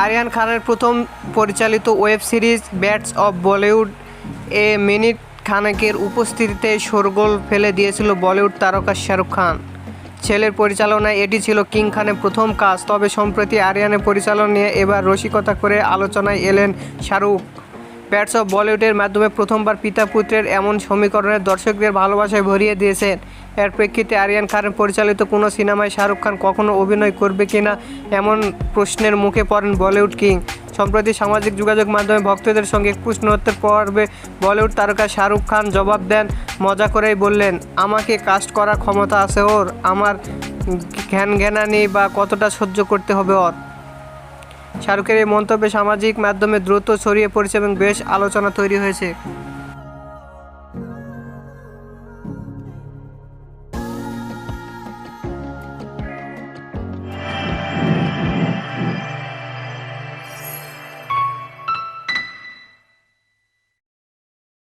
আরিয়ান খানের প্রথম পরিচালিত web series bats of Bollywood A minute খানেকের উপস্থিতিতে শোরগোল ফেলে দিয়েছিল বলিউড তারকা শাহরুখ খান। ছেলের পরিচালনায় এটি ছিল কিং খানের প্রথম কাজ। তবে সম্প্রতি আরিয়ানের পরিচালনা নিয়ে এবার রসিকতা করে আলোচনায় এলেন শাহরুখ। ব্যাটস অফ বলিউডের মাধ্যমে প্রথমবার পিতা পুত্রের এমন সমীকরণে দর্শকদের ভালোবাসায় ভরিয়ে দিয়েছেন। এর প্রেক্ষিতে আরিয়ান খানের পরিচালিত কোনো সিনেমায় শাহরুখ খান কখনো অভিনয় করবে কিনা এমন প্রশ্নের মুখে পড়েন বলিউড কিং। সম্প্রতি সামাজিক যোগাযোগ মাধ্যমে ভক্তদের সঙ্গে প্রশ্নোত্তর পর্বে বলিউড তারকা শাহরুখ খান জবাব দেন, মজা করেই বললেন, আমাকে কাস্ট করার ক্ষমতা আছে ওর। আমার ঘ্যান ঘ্যানানি বা কতটা সহ্য করতে হবে ওর। শাহরুখের এই মন্তব্যে সামাজিক মাধ্যমে দ্রুত ছড়িয়ে পড়েছে এবং বেশ আলোচনা তৈরি হয়েছে।